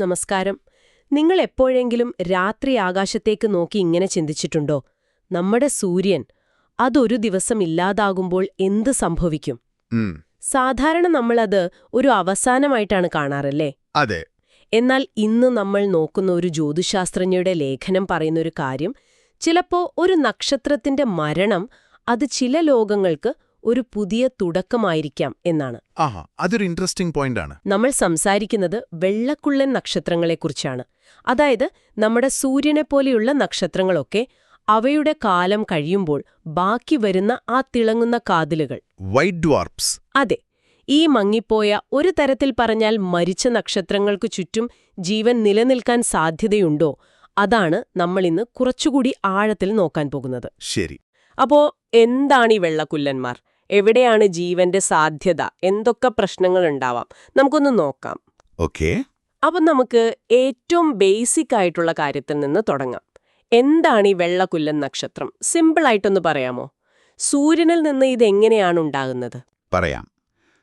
നമസ്കാരം. നിങ്ങൾ എപ്പോഴെങ്കിലും രാത്രി ആകാശത്തേക്ക് നോക്കി ഇങ്ങനെ ചിന്തിച്ചിട്ടുണ്ടോ? നമ്മുടെ സൂര്യൻ അതൊരു ദിവസം ഇല്ലാതാകുമ്പോൾ എന്ത് സംഭവിക്കും? സാധാരണ നമ്മളത് ഒരു അവസാനമായിട്ടാണ് കാണാറല്ലേ? അതെ. എന്നാൽ ഇന്ന് നമ്മൾ നോക്കുന്ന ഒരു ജ്യോതിശാസ്ത്രജ്ഞയുടെ ലേഖനം പറയുന്ന ഒരു കാര്യം ചിലപ്പോ ഒരു നക്ഷത്രത്തിന്റെ മരണം അത് ചില ലോകങ്ങൾക്ക് ഒരു പുതിയ തുടക്കമായിരിക്കാം എന്നാണ്. അതൊരു ഇൻട്രസ്റ്റിംഗ് പോയിന്റ് ആണ്. നമ്മൾ സംസാരിക്കുന്നത് വെള്ളക്കുള്ളൻ നക്ഷത്രങ്ങളെക്കുറിച്ചാണ്. അതായത് നമ്മുടെ സൂര്യനെപ്പോലെയുള്ള നക്ഷത്രങ്ങളൊക്കെ അവയുടെ കാലം കഴിയുമ്പോൾ ബാക്കി വരുന്ന ആ തിളങ്ങുന്ന കാതിലുകൾ. വൈറ്റ് ഡ്വാർപ്സ് അതെ ഈ മങ്ങിപ്പോയ ഒരു തരത്തിൽ പറഞ്ഞാൽ മരിച്ച നക്ഷത്രങ്ങൾക്കു ചുറ്റും ജീവൻ നിലനിൽക്കാൻ സാധ്യതയുണ്ടോ? അതാണ് നമ്മൾ ഇന്ന് കുറച്ചുകൂടി ആഴത്തിൽ നോക്കാൻ പോകുന്നത്. ശരി. അപ്പോ എന്താണ് ഈ വെള്ളക്കുല്ലന്മാർ? എവിടെയാണ് ജീവന്റെ സാധ്യത? എന്തൊക്കെ പ്രശ്നങ്ങൾ ഉണ്ടാവാം? നമുക്കൊന്ന് നോക്കാം. ഓക്കെ. അപ്പം നമുക്ക് ഏറ്റവും ബേസിക് ആയിട്ടുള്ള കാര്യത്തിൽ നിന്ന് തുടങ്ങാം. എന്താണ് ഈ വെള്ളക്കുല്ലൻ നക്ഷത്രം? സിമ്പിളായിട്ടൊന്ന് പറയാമോ? സൂര്യനിൽ നിന്ന് ഇതെങ്ങനെയാണ് ഉണ്ടാകുന്നത്? പറയാം.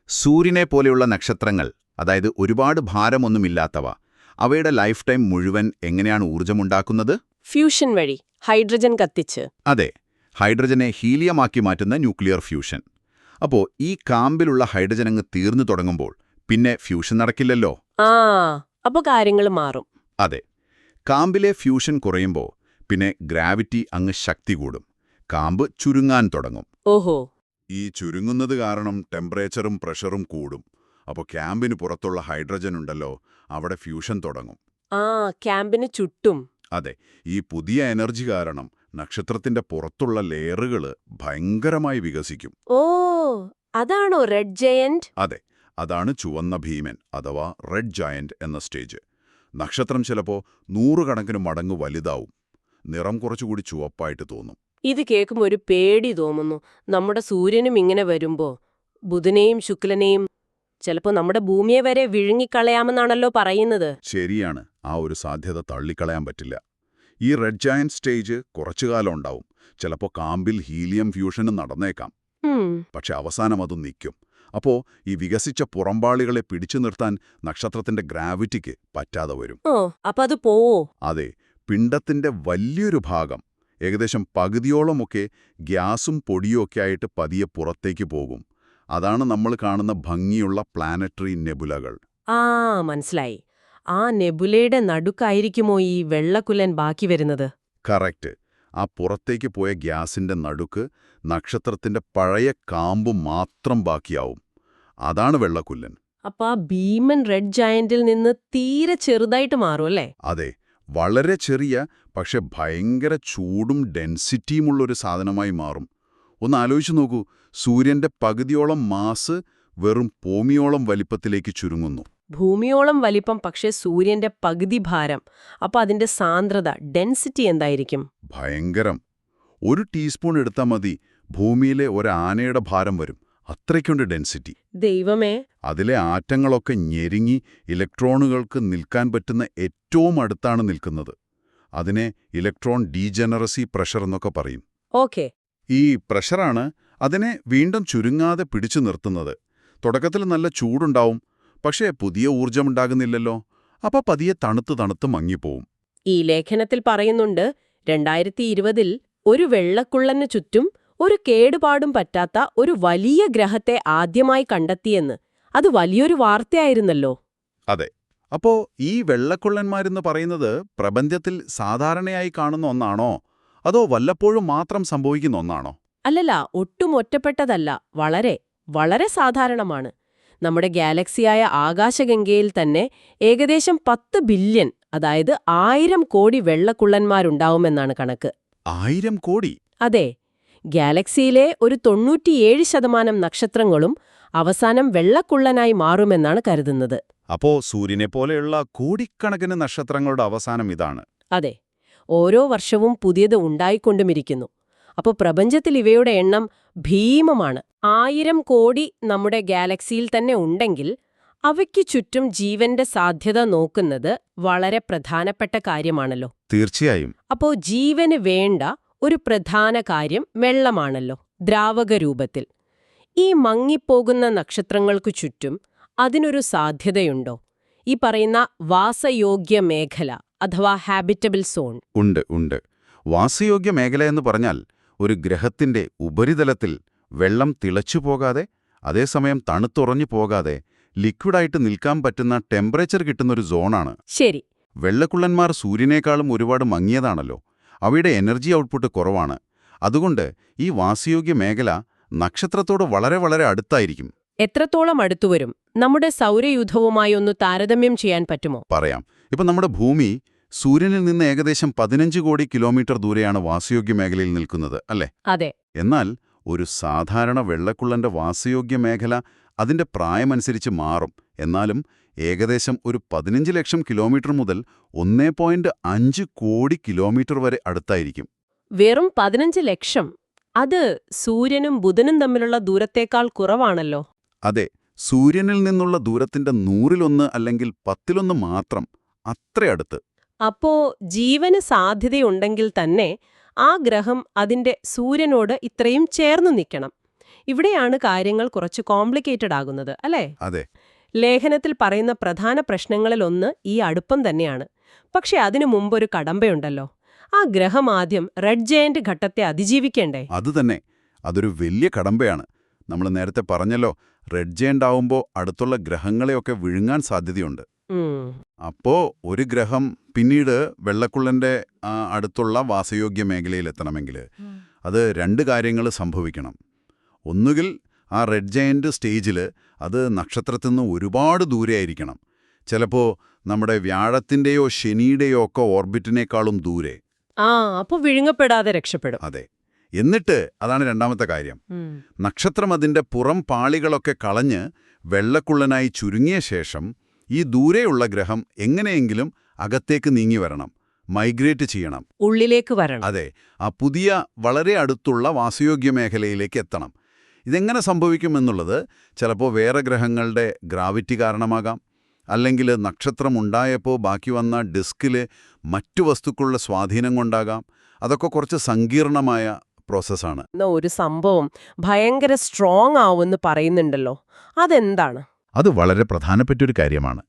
സൂര്യനെ പോലെയുള്ള നക്ഷത്രങ്ങൾ അതായത് ഒരുപാട് ഭാരമൊന്നുമില്ലാത്തവ അവയുടെ ലൈഫ് ടൈം മുഴുവൻ എങ്ങനെയാണ് ഊർജമുണ്ടാക്കുന്നത് ഫ്യൂഷൻ വഴി ഹൈഡ്രജൻ കത്തിച്ച്. അതെ. ഹൈഡ്രജനെ ഹീലിയമാക്കി മാറ്റുന്ന ന്യൂക്ലിയർ ഫ്യൂഷൻ അപ്പോൾ ഈ കാമ്പിലുള്ള ഹൈഡ്രജൻ അങ്ങ് തീർന്നു തുടങ്ങുമ്പോൾ പിന്നെ ഫ്യൂഷൻ നടക്കില്ലല്ലോ? ആ അപ്പോൾ കാര്യങ്ങൾ മാറും. അതെ. കാമ്പിലെ ഫ്യൂഷൻ കുറയുമ്പോൾ പിന്നെ ഗ്രാവിറ്റി അങ്ങ് ശക്തി കൂടും. കാമ്പ് ചുരുങ്ങാൻ തുടങ്ങും. ഓഹോ. ഈ ചുരുങ്ങുന്നത് കാരണം ടെമ്പറേച്ചറും പ്രഷറും കൂടും. അപ്പോൾ ക്യാമ്പിന് പുറത്തുള്ള ഹൈഡ്രജൻ ഉണ്ടല്ലോ അവിടെ ഫ്യൂഷൻ തുടങ്ങും. ആ ക്യാമ്പിന് ചുറ്റും അതെ. ഈ പുതിയ എനർജി കാരണം നക്ഷത്രത്തിന്റെ പുറത്തുള്ള ലെയറുകൾ ഭയങ്കരമായി വികസിക്കും. ഓ അതാണോ റെഡ് ജയന്റ്? അതെ അതാണ് ചുവന്ന ഭീമൻ അഥവാ റെഡ് ജയന്റ് എന്ന സ്റ്റേജ്. നക്ഷത്രം ചിലപ്പോൾ നൂറുകണക്കിന് മടങ്ങ് വലുതാവും. നിറം കുറച്ചുകൂടി ചുവപ്പായിട്ട് തോന്നും. ഇത് കേൾക്കുമ്പോൾ ഒരു പേടി തോന്നുന്നു. നമ്മുടെ സൂര്യനും ഇങ്ങനെ വരുമ്പോ ബുധനെയും ശുക്ലനെയും ചിലപ്പോ നമ്മുടെ ഭൂമിയെ വരെ വിഴുങ്ങിക്കളയാമെന്നാണല്ലോ പറയുന്നത്. ശരിയാണ്. ആ ഒരു സാധ്യത തള്ളിക്കളയാൻ പറ്റില്ല. ഈ റെഡ് ജയന്റ് സ്റ്റേജ് കുറച്ചു കാലം ഉണ്ടാവും. ചിലപ്പോ കാമ്പിൽ ഹീലിയം ഫ്യൂഷനും നടന്നേക്കാം. പക്ഷെ അവസാനം അത് നിൽക്കും അപ്പോ ഈ വികസിച്ച പുറമ്പാളികളെ പിടിച്ചു നിർത്താൻ നക്ഷത്രത്തിന്റെ ഗ്രാവിറ്റിക്ക് പറ്റാതെ വരും. അപ്പൊ അത് പോവോ? അതെ പിണ്ടത്തിന്റെ വലിയൊരു ഭാഗം ഏകദേശം പകുതിയോളമൊക്കെ ഗ്യാസും പൊടിയും ഒക്കെ ആയിട്ട് പതിയെ പുറത്തേക്ക് പോകും. അതാണ് നമ്മൾ കാണുന്ന ഭംഗിയുള്ള പ്ലാനറ്ററി നെബുലകൾ ആ മനസ്സിലായി. ആ നെബുലയുടെ നടുക്കായിരിക്കുമോ ഈ വെള്ളക്കുലൻ ബാക്കി വരുന്നത്? കറക്റ്റ്. ആ പുറത്തേക്ക് പോയ ഗ്യാസിന്റെ നടുക്ക് നക്ഷത്രത്തിന്റെ പഴയ കാമ്പ് മാത്രം ബാക്കിയാവും. അതാണ് വെള്ളക്കുല്ലൻ അപ്പൊ ആ ഭീമൻ റെഡ് ജയന്റിൽ നിന്ന് തീരെ ചെറുതായിട്ട് മാറും അല്ലേ? അതെ. വളരെ ചെറിയ പക്ഷെ ഭയങ്കര ചൂടും ഡെൻസിറ്റിയുമുള്ളൊരു സാധനമായി മാറും. ഒന്ന് ആലോചിച്ചു നോക്കൂ. സൂര്യന്റെ പകുതിയോളം മാസ് വെറും പോമിയോളം വലിപ്പത്തിലേക്ക് ചുരുങ്ങുന്നു. ഭൂമിയോളം വലിപ്പം പക്ഷേ സൂര്യന്റെ പകുതി ഭാരം. അപ്പൊ അതിന്റെ സാന്ദ്രത ഡെൻസിറ്റി എന്തായിരിക്കും? ഭയങ്കരം. ഒരു ടീസ്പൂൺ എടുത്താൽ മതി. ഭൂമിയിലെ ഒരു ആനയുടെ ഭാരം വരും. അത്രയ്ക്കുണ്ട് ഡെൻസിറ്റി. ദൈവമേ. അതിലെ ആറ്റങ്ങളൊക്കെ ഞെരുങ്ങി ഇലക്ട്രോണുകൾക്ക് നിൽക്കാൻ പറ്റുന്ന ഏറ്റവും അടുത്താണ് നിൽക്കുന്നത്. അതിനെ ഇലക്ട്രോൺ ഡീജനറസി പ്രഷർ എന്നൊക്കെ പറയും. ഓക്കെ. ഈ പ്രഷറാണ് അതിനെ വീണ്ടും ചുരുങ്ങാതെ പിടിച്ചു നിർത്തുന്നത്. തുടക്കത്തിൽ നല്ല ചൂടുണ്ടാവും പക്ഷേ പുതിയ ഊർജമുണ്ടാകുന്നില്ലല്ലോ അപ്പൊ പതിയെ തണുത്ത് തണുത്ത് മങ്ങിപ്പോവും. ഈ ലേഖനത്തിൽ പറയുന്നുണ്ട് രണ്ടായിരത്തി ഇരുപതിൽ ഒരു വെള്ളക്കുള്ളന് ചുറ്റും ഒരു കേടുപാടും പറ്റാത്ത ഒരു വലിയ ഗ്രഹത്തെ ആദ്യമായി കണ്ടെത്തിയെന്ന്. അത് വലിയൊരു വാർത്തയായിരുന്നല്ലോ. അതെ. അപ്പോ ഈ വെള്ളക്കുള്ളന്മാരെന്ന് പറയുന്നത് പ്രപഞ്ചത്തിൽ സാധാരണയായി കാണുന്ന ഒന്നാണോ? അതോ വല്ലപ്പോഴും മാത്രം സംഭവിക്കുന്ന ഒന്നാണോ? അല്ലല്ല ഒട്ടും ഒറ്റപ്പെട്ടതല്ല. വളരെ വളരെ സാധാരണമാണ്. നമ്മുടെ ഗാലക്സിയായ ആകാശഗംഗയിൽ തന്നെ ഏകദേശം പത്ത് ബില്യൺ അതായത് ആയിരം കോടി വെള്ളക്കുള്ളന്മാരുണ്ടാവുമെന്നാണ് കണക്ക്. ആയിരം കോടി? അതെ. ഗാലക്സിയിലെ ഒരു തൊണ്ണൂറ്റിയേഴ് ശതമാനം നക്ഷത്രങ്ങളും അവസാനം വെള്ളക്കുള്ളനായി മാറുമെന്നാണ് കരുതുന്നത്. അപ്പോ സൂര്യനെ പോലെയുള്ള കോടിക്കണക്കിന് നക്ഷത്രങ്ങളുടെ അവസാനം ഇതാണ്. അതെ. ഓരോ വർഷവും പുതിയത് ഉണ്ടായിക്കൊണ്ടുമിരിക്കുന്നു. അപ്പോൾ പ്രപഞ്ചത്തിൽ ഇവയുടെ എണ്ണം ഭീമമാണ്. ആയിരം കോടി നമ്മുടെ ഗാലക്സിയിൽ തന്നെ ഉണ്ടെങ്കിൽ അവയ്ക്ക് ചുറ്റും ജീവന്റെ സാധ്യത നോക്കുന്നത് വളരെ പ്രധാനപ്പെട്ട കാര്യമാണല്ലോ. തീർച്ചയായും. അപ്പോ ജീവന് വേണ്ട ഒരു പ്രധാന കാര്യം വെള്ളമാണല്ലോ ദ്രാവക രൂപത്തിൽ. ഈ മങ്ങിപ്പോകുന്ന നക്ഷത്രങ്ങൾക്കു ചുറ്റും അതിനൊരു സാധ്യതയുണ്ടോ? ഈ പറയുന്ന വാസയോഗ്യ മേഖല അഥവാ ഹാബിറ്റബിൾ സോൺ ഉണ്ട് ഉണ്ട്. വാസയോഗ്യ മേഖല എന്ന് പറഞ്ഞാൽ ഒരു ഗ്രഹത്തിന്റെ ഉപരിതലത്തിൽ വെള്ളം തിളച്ചു പോകാതെ അതേസമയം തണുത്തുറഞ്ഞു പോകാതെ ലിക്വിഡായിട്ട് നിൽക്കാൻ പറ്റുന്ന ടെമ്പറേച്ചർ കിട്ടുന്നൊരു സോണാണ്. ശരി. വെള്ളക്കുള്ളന്മാർ സൂര്യനേക്കാളും ഒരുപാട് മങ്ങിയതാണല്ലോ. അവയുടെ എനർജി ഔട്ട്പുട്ട് കുറവാണ്. അതുകൊണ്ട് ഈ വാസയോഗ്യ മേഖല നക്ഷത്രത്തോട് വളരെ വളരെ അടുത്തായിരിക്കും. എത്രത്തോളം അടുത്തുവരും? നമ്മുടെ സൗരയൂഥവുമായി ഒന്ന് താരതമ്യം ചെയ്യാൻ പറ്റുമോ? പറയാം. ഇപ്പം നമ്മുടെ ഭൂമി സൂര്യനിൽ നിന്ന് ഏകദേശം പതിനഞ്ച് കോടി കിലോമീറ്റർ ദൂരെയാണ് വാസയോഗ്യ മേഖലയിൽ നിൽക്കുന്നത് അല്ലേ? അതെ. എന്നാൽ ഒരു സാധാരണ വെള്ളക്കുള്ളന്റെ വാസയോഗ്യ മേഖല അതിന്റെ പ്രായമനുസരിച്ച് മാറും. എന്നാലും ഏകദേശം ഒരു പതിനഞ്ച് ലക്ഷം കിലോമീറ്റർ മുതൽ ഒന്നേ പോയിന്റ് അഞ്ച് കോടി കിലോമീറ്റർ വരെ അടുത്തായിരിക്കും. വെറും പതിനഞ്ച് ലക്ഷം? അത് സൂര്യനും ബുധനും തമ്മിലുള്ള ദൂരത്തേക്കാൾ കുറവാണല്ലോ. അതെ സൂര്യനിൽ നിന്നുള്ള ദൂരത്തിന്റെ നൂറിലൊന്ന് അല്ലെങ്കിൽ പത്തിലൊന്ന് മാത്രം അത്രയടുത്ത്. അപ്പോ ജീവന് സാധ്യതയുണ്ടെങ്കിൽ തന്നെ ആ ഗ്രഹം അതിന്റെ സൂര്യനോട് ഇത്രയും ചേർന്നു നിൽക്കണം. ഇവിടെയാണ് കാര്യങ്ങൾ കുറച്ച് കോംപ്ലിക്കേറ്റഡ് ആകുന്നത് അല്ലേ? അതെ. ലേഖനത്തിൽ പറയുന്ന പ്രധാന പ്രശ്നങ്ങളിലൊന്ന് ഈ അടുപ്പം തന്നെയാണ്. പക്ഷെ അതിനു മുമ്പൊരു കടമ്പയുണ്ടല്ലോ. ആ ഗ്രഹം ആദ്യം റെഡ് ജയന്റ് ഘട്ടത്തെ അതിജീവിക്കേണ്ടേ? അതുതന്നെ അതൊരു വലിയ കടമ്പയാണ്. നമ്മൾ നേരത്തെ പറഞ്ഞല്ലോ റെഡ് ജയന്റ് ആവുമ്പോൾ അടുത്തുള്ള ഗ്രഹങ്ങളെയൊക്കെ വിഴുങ്ങാൻ സാധ്യതയുണ്ട്. അപ്പോ ഒരു ഗ്രഹം പിന്നീട് വെള്ളക്കുള്ളന്റെ അടുത്തുള്ള വാസയോഗ്യ മേഖലയിൽ എത്തണമെങ്കിൽ അത് രണ്ട് കാര്യങ്ങൾ സംഭവിക്കണം. ഒന്നുകിൽ ആ റെഡ് ജയന്റ് സ്റ്റേജിൽ അത് നക്ഷത്രത്തിൽ നിന്ന് ഒരുപാട് ദൂരെ ആയിരിക്കണം. ചിലപ്പോ നമ്മുടെ വ്യാഴത്തിന്റെയോ ശനിയുടെയോ ഒക്കെ ഓർബിറ്റിനേക്കാളും ദൂരെ. ആ അപ്പോൾ വിഴുങ്ങപ്പെടാതെ രക്ഷപ്പെടും. അതെ. എന്നിട്ട് അതാണ് രണ്ടാമത്തെ കാര്യം. നക്ഷത്രം അതിന്റെ പുറം പാളികളൊക്കെ കളഞ്ഞ് വെള്ളക്കുള്ളനായി ചുരുങ്ങിയ ശേഷം ഈ ദൂരെയുള്ള ഗ്രഹം എങ്ങനെയെങ്കിലും അകത്തേക്ക് നീങ്ങി വരണം മൈഗ്രേറ്റ് ചെയ്യണം. ഉള്ളിലേക്ക് വരണം. അതെ ആ പുതിയ വളരെ അടുത്തുള്ള വാസയോഗ്യ മേഖലയിലേക്ക് എത്തണം. ഇതെങ്ങനെ സംഭവിക്കുമെന്നുള്ളത് ചിലപ്പോൾ വേറെ ഗ്രഹങ്ങളുടെ ഗ്രാവിറ്റി കാരണമാകാം. അല്ലെങ്കിൽ നക്ഷത്രം ഉണ്ടായപ്പോൾ ബാക്കി വന്ന ഡിസ്കിൽ മറ്റു വസ്തുക്കളുടെ സ്വാധീനം കൊണ്ടാകാം. അതൊക്കെ കുറച്ച് സങ്കീർണമായ പ്രോസസ്സാണ് ഒരു സംഭവം ഭയങ്കര സ്ട്രോങ് ആവുമെന്ന് പറയുന്നുണ്ടല്ലോ. അതെന്താണ്? അത് വളരെ പ്രധാനപ്പെട്ടൊരു കാര്യമാണ്.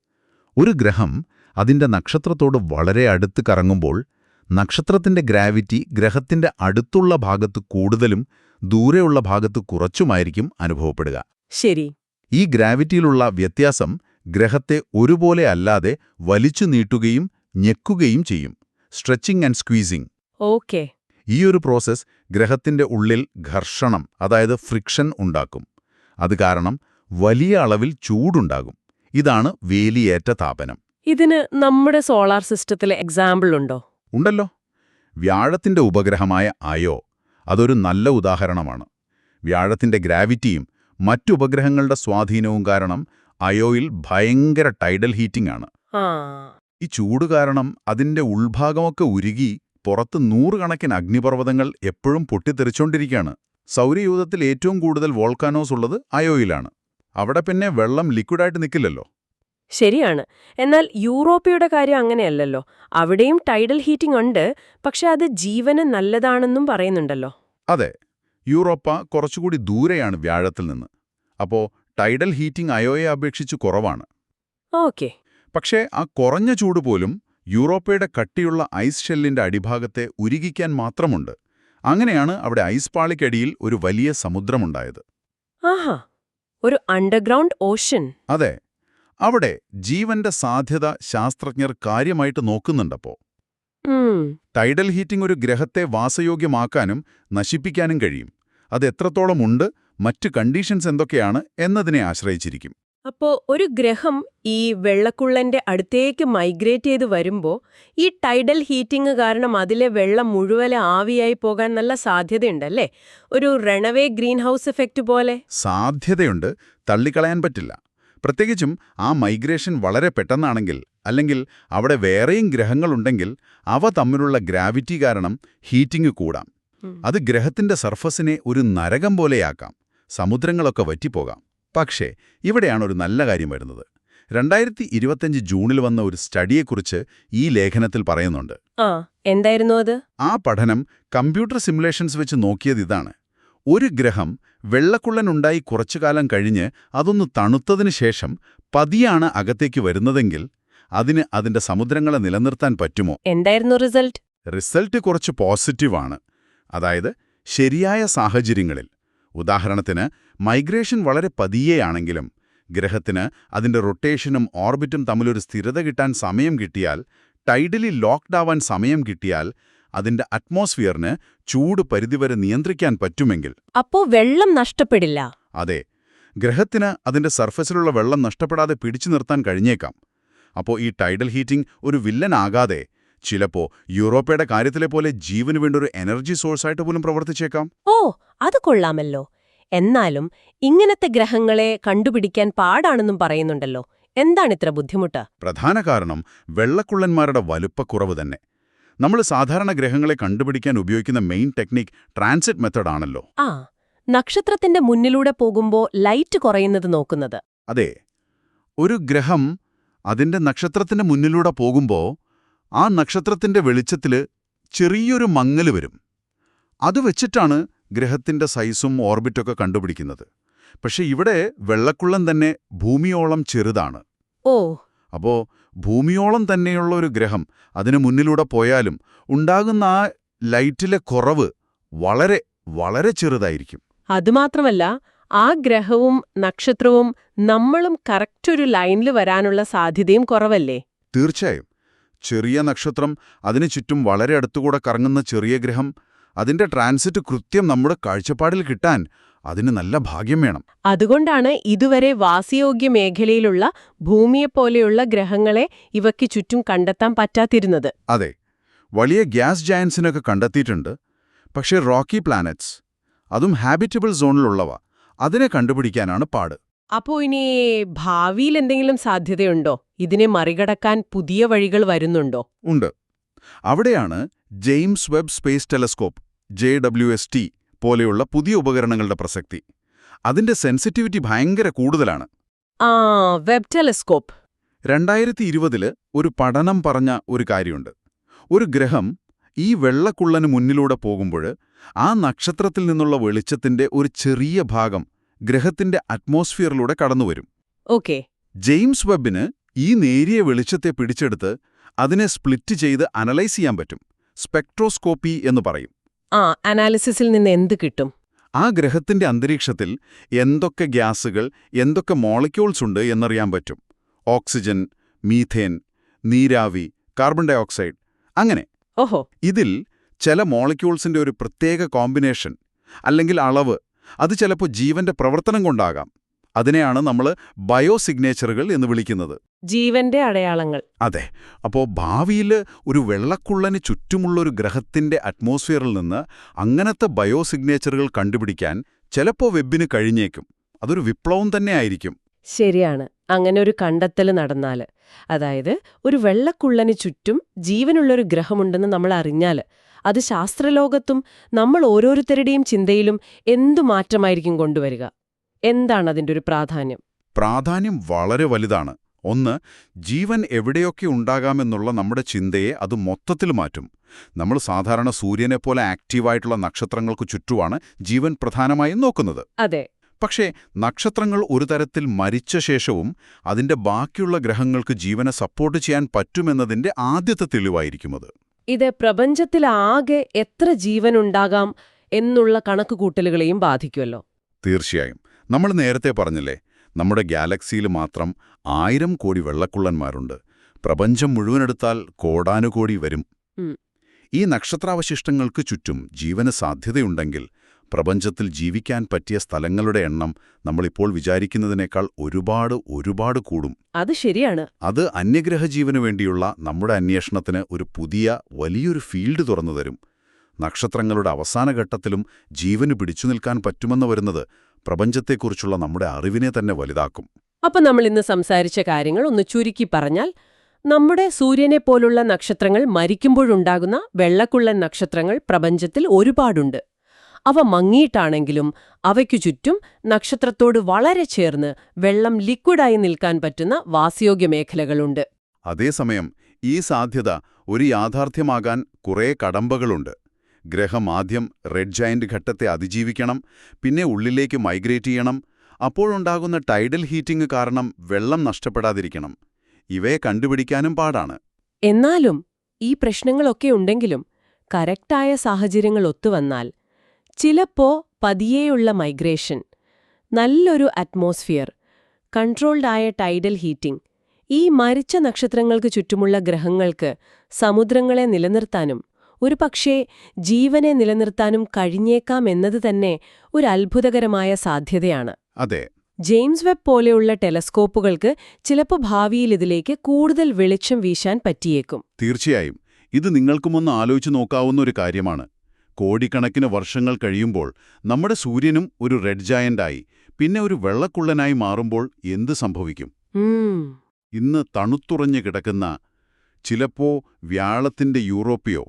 ഒരു ഗ്രഹം അതിന്റെ നക്ഷത്രത്തോട് വളരെ അടുത്ത് കറങ്ങുമ്പോൾ നക്ഷത്രത്തിന്റെ ഗ്രാവിറ്റി ഗ്രഹത്തിന്റെ അടുത്തുള്ള ഭാഗത്ത് കൂടുതലും ദൂരെയുള്ള ഭാഗത്ത് കുറച്ചുമായിരിക്കും അനുഭവപ്പെടുക. ശരി. ഈ ഗ്രാവിറ്റിയിലുള്ള വ്യത്യാസം ഗ്രഹത്തെ ഒരുപോലെ അല്ലാതെ വലിച്ചു നീട്ടുകയും ഞെക്കുകയും ചെയ്യും. Stretching and squeezing okay. ഈയൊരു പ്രോസസ് ഗ്രഹത്തിന്റെ ഉള്ളിൽ ഘർഷണം അതായത് ഫ്രിക്ഷൻ ഉണ്ടാക്കും. അത് കാരണം വലിയ അളവിൽ ചൂടുണ്ടാകും. ഇതാണ് വേലിയേറ്റ താപനം. ഇതിന് നമ്മുടെ സോളാർ സിസ്റ്റത്തിലെ എക്സാമ്പിൾ ഉണ്ടോ? ഉണ്ടല്ലോ. വ്യാഴത്തിന്റെ ഉപഗ്രഹമായ അയോ അതൊരു നല്ല ഉദാഹരണമാണ്. വ്യാഴത്തിന്റെ ഗ്രാവിറ്റിയും മറ്റു ഉപഗ്രഹങ്ങളുടെ സ്വാധീനവും കാരണം അയോയിൽ ഭയങ്കര ടൈഡൽ ഹീറ്റിംഗ് ആണ്. ഈ ചൂട് കാരണം അതിന്റെ ഉൾഭാഗമൊക്കെ ഉരുകി പുറത്ത് നൂറുകണക്കിന് അഗ്നിപർവതങ്ങൾ എപ്പോഴും പൊട്ടിത്തെറിച്ചോണ്ടിരിക്കുകയാണ്. സൗരയൂഥത്തിൽ ഏറ്റവും കൂടുതൽ വോൾക്കാനോസ് ഉള്ളത് അയോയിലാണ്. അവിടെ പിന്നെ വെള്ളം ലിക്വിഡായിട്ട് നിൽക്കില്ലല്ലോ ശരിയാണ്. എന്നാൽ യൂറോപ്പയുടെ കാര്യം അങ്ങനെയല്ലല്ലോ. അവിടെയും ടൈഡൽ ഹീറ്റിംഗ് ഉണ്ട് പക്ഷെ അത് ജീവന് നല്ലതാണെന്നും പറയുന്നുണ്ടല്ലോ. അതെ. യൂറോപ്പ കുറച്ചുകൂടി ദൂരെയാണ് വ്യാഴത്തിൽ നിന്ന്. അപ്പോ ടൈഡൽ ഹീറ്റിംഗ് അയോയെ അപേക്ഷിച്ച് കുറവാണ്. ഓക്കെ. പക്ഷേ ആ കുറഞ്ഞ ചൂട് പോലും യൂറോപ്പയുടെ കട്ടിയുള്ള ഐസ് ഷെല്ലിന്റെ അടിഭാഗത്തെ ഉരുകിക്കാൻ മാത്രമുണ്ട്. അങ്ങനെയാണ് അവിടെ ഐസ് പാളിക്കടിയിൽ ഒരു വലിയ സമുദ്രമുണ്ടായത്. ആഹാ. ഒരു അണ്ടർഗ്രൗണ്ട് ഓഷൻ അതെ അവിടെ ജീവന്റെ സാധ്യത ശാസ്ത്രജ്ഞർ കാര്യമായിട്ട് നോക്കുന്നുണ്ടപ്പോ. ടൈഡൽ ഹീറ്റിംഗ് ഒരു ഗ്രഹത്തെ വാസയോഗ്യമാക്കാനും നശിപ്പിക്കാനും കഴിയും. അത് എത്രത്തോളം ഉണ്ട് മറ്റ് കണ്ടീഷൻസ് എന്തൊക്കെയാണ് എന്നതിനെ ആശ്രയിച്ചിരിക്കും. അപ്പോ ഒരു ഗ്രഹം ഈ വെള്ളക്കുള്ളന്റെ അടുത്തേക്ക് മൈഗ്രേറ്റ് ചെയ്ത് വരുമ്പോൾ ഈ ടൈഡൽ ഹീറ്റിംഗ് കാരണം അതിലെ വെള്ളം മുഴുവൻ ആവിയായി പോകാൻ നല്ല സാധ്യതയുണ്ടല്ലേ? ഒരു റണവേ ഗ്രീൻ ഹൗസ് എഫക്റ്റ് പോലെ? സാധ്യതയുണ്ട്. തള്ളിക്കളയാൻ പറ്റില്ല. പ്രത്യേകിച്ചും ആ മൈഗ്രേഷൻ വളരെ പെട്ടെന്നാണെങ്കിൽ അല്ലെങ്കിൽ അവിടെ വേറെയും ഗ്രഹങ്ങളുണ്ടെങ്കിൽ അവ തമ്മിലുള്ള ഗ്രാവിറ്റി കാരണം ഹീറ്റിംഗ് കൂടാം. അത് ഗ്രഹത്തിന്റെ സർഫസിനെ ഒരു നരകം പോലെയാക്കാം. സമുദ്രങ്ങളൊക്കെ വറ്റിപ്പോകാം. പക്ഷേ ഇവിടെയാണ് ഒരു നല്ല കാര്യം വരുന്നത്. രണ്ടായിരത്തി ഇരുപത്തിയഞ്ച് ജൂണിൽ വന്ന ഒരു സ്റ്റഡിയെക്കുറിച്ച് ഈ ലേഖനത്തിൽ പറയുന്നുണ്ട്. ആ എന്തായിരുന്നു അത്? ആ പഠനം കമ്പ്യൂട്ടർ സിമുലേഷൻസ് വെച്ച് നോക്കിയത് ഇതാണ്. ഒരു ഗ്രഹം വെള്ളക്കുള്ളനുണ്ടായി കുറച്ചുകാലം കഴിഞ്ഞ് അതൊന്ന് തണുത്തതിനു ശേഷം പതിയാണ് അകത്തേക്ക് വരുന്നതെങ്കിൽ അതിന് അതിന്റെ സമുദ്രങ്ങളെ നിലനിർത്താൻ പറ്റുമോ? എന്തായിരുന്നു റിസൾട്ട്? റിസൾട്ട് കുറച്ച് പോസിറ്റീവാണ്. അതായത് ശരിയായ സാഹചര്യങ്ങളിൽ. ഉദാഹരണത്തിന് മൈഗ്രേഷൻ വളരെ പതിയെയാണെങ്കിലും ഗ്രഹത്തിന് അതിന്റെ റൊട്ടേഷനും ഓർബിറ്റും തമ്മിലൊരു സ്ഥിരത കിട്ടാൻ സമയം കിട്ടിയാൽ ടൈഡലി ലോക്ക്ഡ് ആവാൻ സമയം കിട്ടിയാൽ അതിന്റെ അറ്റ്മോസ്ഫിയറിന് ചൂട് പരിധിവരെ നിയന്ത്രിക്കാൻ പറ്റുമെങ്കിൽ അപ്പോ വെള്ളം നഷ്ടപ്പെടില്ല. അതെ ഗ്രഹത്തിന് അതിന്റെ സർഫസിലുള്ള വെള്ളം നഷ്ടപ്പെടാതെ പിടിച്ചു നിർത്താൻ കഴിഞ്ഞേക്കാം. അപ്പോൾ ഈ ടൈഡൽ ഹീറ്റിംഗ് ഒരു വില്ലനാകാതെ ചിലപ്പോ യൂറോപ്പയുടെ കാര്യത്തിലെ പോലെ ജീവന് വേണ്ട ഒരു എനർജി സോഴ്സായിട്ട് പോലും പ്രവർത്തിച്ചേക്കാം. ഓ അത് കൊള്ളാമല്ലോ. എന്നാലും ഇങ്ങനത്തെ ഗ്രഹങ്ങളെ കണ്ടുപിടിക്കാൻ പാടാണെന്നും പറയുന്നുണ്ടല്ലോ. എന്താണ് ഇത്ര ബുദ്ധിമുട്ട്? പ്രധാന കാരണം വെള്ളക്കുള്ളന്മാരുടെ വലുപ്പക്കുറവ് തന്നെ. നമ്മൾ സാധാരണ ഗ്രഹങ്ങളെ കണ്ടുപിടിക്കാൻ ഉപയോഗിക്കുന്ന മെയിൻ ടെക്നിക് ട്രാൻസിറ്റ് മെത്തേഡ് ആണല്ലോ. ആ നക്ഷത്രത്തിന്റെ മുന്നിലൂടെ പോകുമ്പോ ലൈറ്റ് കുറയുന്നത് നോക്കുന്നത്. അതെ ഒരു ഗ്രഹം അതിന്റെ നക്ഷത്രത്തിന്റെ മുന്നിലൂടെ പോകുമ്പോൾ ആ നക്ഷത്രത്തിന്റെ വെളിച്ചത്തിൽ ചെറിയൊരു മങ്ങൽ വരും. അത് വെച്ചിട്ടാണ് ഗ്രഹത്തിന്റെ സൈസും ഓർബിറ്റൊക്കെ കണ്ടുപിടിക്കുന്നത്. പക്ഷെ ഇവിടെ വെള്ളക്കുള്ളം തന്നെ ഭൂമിയോളം ചെറുതാണ്. ഓ. അപ്പോ ഭൂമിയോളം തന്നെയുള്ള ഒരു ഗ്രഹം അതിന് മുന്നിലൂടെ പോയാലും ഉണ്ടാകുന്ന ആ ലൈറ്റിലെ കുറവ് വളരെ വളരെ ചെറുതായിരിക്കും. അതുമാത്രമല്ല ആ ഗ്രഹവും നക്ഷത്രവും നമ്മളും കറക്റ്റ് ഒരു ലൈനിൽ വരാനുള്ള സാധ്യതയും കുറവല്ലേ? തീർച്ചയായും. ചെറിയ നക്ഷത്രം അതിനു ചുറ്റും വളരെ അടുത്തുകൂടെ കറങ്ങുന്ന ചെറിയ ഗ്രഹം അതിന്റെ ട്രാൻസിറ്റ് കൃത്യം നമ്മുടെ കാഴ്ചപ്പാടിൽ കിട്ടാൻ അതിന് നല്ല ഭാഗ്യം വേണം. അതുകൊണ്ടാണ് ഇതുവരെ വാസയോഗ്യ മേഖലയിലുള്ള ഭൂമിയെപ്പോലെയുള്ള ഗ്രഹങ്ങളെ ഇവയ്ക്ക് ചുറ്റും കണ്ടെത്താൻ പറ്റാതിരുന്നത്. അതെ വലിയ ഗ്യാസ് ജയൻസിനൊക്കെ കണ്ടെത്തിയിട്ടുണ്ട് പക്ഷേ റോക്കി പ്ലാനറ്റ്സ് അതും ഹാബിറ്റബിൾ സോണിലുള്ളവ അതിനെ കണ്ടുപിടിക്കാനാണ് പാട്. അപ്പോ ഇനി ഭാവിയിൽ എന്തെങ്കിലും സാധ്യതയുണ്ടോ? ഇതിനെ മറികടക്കാൻ പുതിയ വഴികൾ വരുന്നുണ്ടോ? ഉണ്ട്. അവിടെയാണ് James Webb space telescope J W S T പോലെയുള്ള പുതിയ ഉപകരണങ്ങളുടെ പ്രസക്തി. അതിന്റെ സെൻസിറ്റിവിറ്റി ഭയങ്കര കൂടുതലാണ്. ആ വെബ് ടെലസ്കോപ്പ്. രണ്ടായിരത്തി ഇരുപതിൽ ഒരു പഠനം പറഞ്ഞ ഒരു കാര്യമുണ്ട്. ഒരു ഗ്രഹം ഈ വെള്ളക്കുള്ളന് മുന്നിലൂടെ പോകുമ്പോൾ ആ നക്ഷത്രത്തിൽ നിന്നുള്ള വെളിച്ചത്തിന്റെ ഒരു ചെറിയ ഭാഗം ഗ്രഹത്തിന്റെ അറ്റ്മോസ്ഫിയറിലൂടെ കടന്നുവരും. ഓക്കെ. ജെയിംസ് വെബിന് ഈ നേരിയ വെളിച്ചത്തെ പിടിച്ചെടുത്ത് അതിനെ സ്പ്ലിറ്റ് ചെയ്ത് അനലൈസ് ചെയ്യാൻ പറ്റും. സ്പെക്ട്രോസ്കോപ്പി എന്ന് പറയും. ആ അനാലിസിസിൽ നിന്ന് എന്ത് കിട്ടും? ആ ഗ്രഹത്തിന്റെ അന്തരീക്ഷത്തിൽ എന്തൊക്കെ ഗ്യാസുകൾ എന്തൊക്കെ മോളിക്യൂൾസ് ഉണ്ട് എന്നറിയാൻ പറ്റും. ഓക്സിജൻ മീഥേൻ നീരാവി കാർബൺ ഡയോക്സൈഡ് അങ്ങനെ. ഓഹോ. ഇതിൽ ചില മോളിക്യൂൾസിന്റെ ഒരു പ്രത്യേക കോമ്പിനേഷൻ അല്ലെങ്കിൽ അളവ് അത് ചിലപ്പോൾ ജീവന്റെ പ്രവർത്തനം കൊണ്ടാകാം. അതിനെയാണ് നമ്മൾ ബയോസിഗ്നേച്ചറുകൾ എന്ന് വിളിക്കുന്നത്. ജീവന്റെ അടയാളങ്ങൾ. അതെ. അപ്പോൾ ഭാവിയിൽ ഒരു വെള്ളക്കുള്ളന് ചുറ്റുമുള്ള ഒരു ഗ്രഹത്തിന്റെ അറ്റ്മോസ്ഫിയറിൽ നിന്ന് അങ്ങനത്തെ ബയോസിഗ്നേച്ചറുകൾ കണ്ടുപിടിക്കാൻ ചിലപ്പോൾ വെബിന് കഴിഞ്ഞേക്കും. അതൊരു വിപ്ലവം തന്നെ ആയിരിക്കും. ശരിയാണ്. അങ്ങനെ ഒരു കണ്ടെത്തൽ നടന്നാൽ അതായത് ഒരു വെള്ളക്കുള്ളന് ചുറ്റും ജീവനുള്ളൊരു ഗ്രഹമുണ്ടെന്ന് നമ്മൾ അറിഞ്ഞാൽ അത് ശാസ്ത്രലോകത്തും നമ്മൾ ഓരോരുത്തരുടെയും ചിന്തയിലും എന്തു മാറ്റമായിരിക്കും കൊണ്ടുവരിക? എന്താണ് അതിന്റെ ഒരു പ്രാധാന്യം? പ്രാധാന്യം വളരെ വലുതാണ്. ഒന്ന് ജീവൻ എവിടെയൊക്കെ ഉണ്ടാകാമെന്നുള്ള നമ്മുടെ ചിന്തയെ അത് മൊത്തത്തിൽ മാറ്റും. നമ്മൾ സാധാരണ സൂര്യനെപ്പോലെ ആക്റ്റീവായിട്ടുള്ള നക്ഷത്രങ്ങൾക്ക് ചുറ്റുമാണ് ജീവൻ പ്രധാനമായും നോക്കുന്നത്. അതെ. പക്ഷേ നക്ഷത്രങ്ങൾ ഒരു തരത്തിൽ മരിച്ച ശേഷവും അതിന്റെ ബാക്കിയുള്ള ഗ്രഹങ്ങൾക്ക് ജീവനെ സപ്പോർട്ട് ചെയ്യാൻ പറ്റുമെന്നതിന്റെ ആദ്യത്തെ തെളിവായിരിക്കും അത്. ഇത് പ്രപഞ്ചത്തിലാകെ എത്ര ജീവനുണ്ടാകാം എന്നുള്ള കണക്കുകൂട്ടലുകളെയും ബാധിക്കുമല്ലോ. തീർച്ചയായും. നമ്മൾ നേരത്തെ പറഞ്ഞില്ലേ നമ്മുടെ ഗാലക്സിയിൽ മാത്രം ആയിരം കോടി വെള്ളക്കുള്ളന്മാരുണ്ട്. പ്രപഞ്ചം മുഴുവനെടുത്താൽ കോടാനുകോടി വരും. ഈ നക്ഷത്രാവശിഷ്ടങ്ങൾക്ക് ചുറ്റും ജീവന സാധ്യതയുണ്ടെങ്കിൽ പ്രപഞ്ചത്തിൽ ജീവിക്കാൻ പറ്റിയ സ്ഥലങ്ങളുടെ എണ്ണം നമ്മളിപ്പോൾ വിചാരിക്കുന്നതിനേക്കാൾ ഒരുപാട് ഒരുപാട് കൂടും. അത് ശരിയാണ്. അത് അന്യഗ്രഹജീവനു വേണ്ടിയുള്ള നമ്മുടെ അന്വേഷണത്തിന് ഒരു പുതിയ വലിയൊരു ഫീൽഡ് തുറന്നു തരും. നക്ഷത്രങ്ങളുടെ അവസാന ഘട്ടത്തിലും ജീവന് പിടിച്ചു നിൽക്കാൻ പറ്റുമെന്ന് വരുന്നത് പ്രപഞ്ചത്തെക്കുറിച്ചുള്ള നമ്മുടെ അറിവിനെ തന്നെ വലുതാക്കും. അപ്പൊ നമ്മൾ ഇന്ന് സംസാരിച്ച കാര്യങ്ങൾ ഒന്ന് ചുരുക്കി പറഞ്ഞാൽ നമ്മുടെ സൂര്യനെ പോലുള്ള നക്ഷത്രങ്ങൾ മരിക്കുമ്പോഴുണ്ടാകുന്ന വെള്ളക്കുള്ളൻ നക്ഷത്രങ്ങൾ പ്രപഞ്ചത്തിൽ ഒരുപാടുണ്ട്. അവ മങ്ങിയിട്ടാണെങ്കിലും അവയ്ക്കു ചുറ്റും നക്ഷത്രത്തോട് വളരെ ചേർന്ന് വെള്ളം ലിക്വിഡായി നിൽക്കാൻ പറ്റുന്ന വാസയോഗ്യ മേഖലകളുണ്ട്. അതേസമയം ഈ സാധ്യത ഒരു യാഥാർത്ഥ്യമാകാൻ കുറേ കടമ്പകളുണ്ട്. ഗ്രഹം ആദ്യം റെഡ് ജയന്റ് ഘട്ടത്തെ അതിജീവിക്കണം പിന്നെ ഉള്ളിലേക്ക് മൈഗ്രേറ്റ് ചെയ്യണം അപ്പോഴുണ്ടാകുന്ന ടൈഡൽ ഹീറ്റിംഗ് കാരണം വെള്ളം നഷ്ടപ്പെടാതിരിക്കണം. ഇവയെ കണ്ടുപിടിക്കാനും പാടാണ്. എന്നാലും ഈ പ്രശ്നങ്ങളൊക്കെ ഉണ്ടെങ്കിലും കറക്റ്റായ സാഹചര്യങ്ങൾ ഒത്തുവന്നാൽ ചിലപ്പോ പതിയെയുള്ള മൈഗ്രേഷൻ നല്ലൊരു അറ്റ്മോസ്ഫിയർ കൺട്രോൾഡായ ടൈഡൽ ഹീറ്റിംഗ് ഈ മരിച്ച നക്ഷത്രങ്ങൾക്ക് ചുറ്റുമുള്ള ഗ്രഹങ്ങൾക്ക് സമുദ്രങ്ങളെ നിലനിർത്താനും ഒരു പക്ഷേ ജീവനെ നിലനിർത്താനും കഴിഞ്ഞേക്കാം എന്നത് തന്നെ ഒരു അത്ഭുതകരമായ സാധ്യതയാണ്. അതെ. ജെയിംസ് വെബ് പോലെയുള്ള ടെലസ്കോപ്പുകൾക്ക് ചിലപ്പോൾ ഭാവിയിൽ ഇതിലേക്ക് കൂടുതൽ വെളിച്ചം വീശാൻ പറ്റിയേക്കും. തീർച്ചയായും. ഇത് നിങ്ങൾക്കുമൊന്ന് ആലോചിച്ചു നോക്കാവുന്ന ഒരു കാര്യമാണ്. കോടിക്കണക്കിന് വർഷങ്ങൾ കഴിയുമ്പോൾ നമ്മുടെ സൂര്യനും ഒരു റെഡ് ജയന്റായി പിന്നെ ഒരു വെള്ളക്കുള്ളനായി മാറുമ്പോൾ എന്ത് സംഭവിക്കും? ഇന്ന് തണുത്തുറഞ്ഞു കിടക്കുന്ന ചിലപ്പോ വ്യാഴത്തിന്റെ യൂറോപ്പിയോ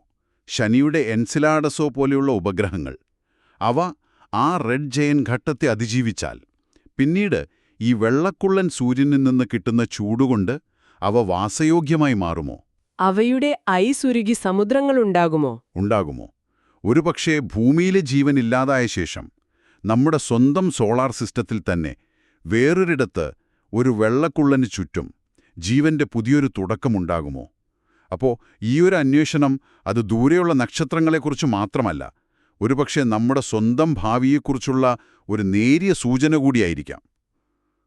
ശനിയുടെ എൻസിലാഡസോ പോലെയുള്ള ഉപഗ്രഹങ്ങൾ അവ ആ റെഡ് ജയൻ ഘട്ടത്തെ അതിജീവിച്ചാൽ പിന്നീട് ഈ വെള്ളക്കുള്ളൻ സൂര്യനിൽ നിന്ന് കിട്ടുന്ന ചൂടുകൊണ്ട് അവ വാസയോഗ്യമായി മാറുമോ? അവയുടെ ഐസുരുകി സമുദ്രങ്ങളുണ്ടാകുമോ ഉണ്ടാകുമോ? ഒരുപക്ഷേ ഭൂമിയിലെ ജീവൻ ഇല്ലാതായ ശേഷം നമ്മുടെ സ്വന്തം സോളാർ സിസ്റ്റത്തിൽ തന്നെ വേറൊരിടത്ത് ഒരു വെള്ളക്കുള്ളന് ചുറ്റും ജീവന്റെ പുതിയൊരു തുടക്കമുണ്ടാകുമോ? അപ്പോൾ ഈയൊരു അന്വേഷണം അത് ദൂരെയുള്ള നക്ഷത്രങ്ങളെക്കുറിച്ച് മാത്രമല്ല ഒരുപക്ഷെ നമ്മുടെ സ്വന്തം ഭാവിയെക്കുറിച്ചുള്ള ഒരു നേരിയ സൂചന കൂടിയായിരിക്കാം.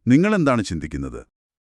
നിങ്ങളെന്താണ് ചിന്തിക്കുന്നത്?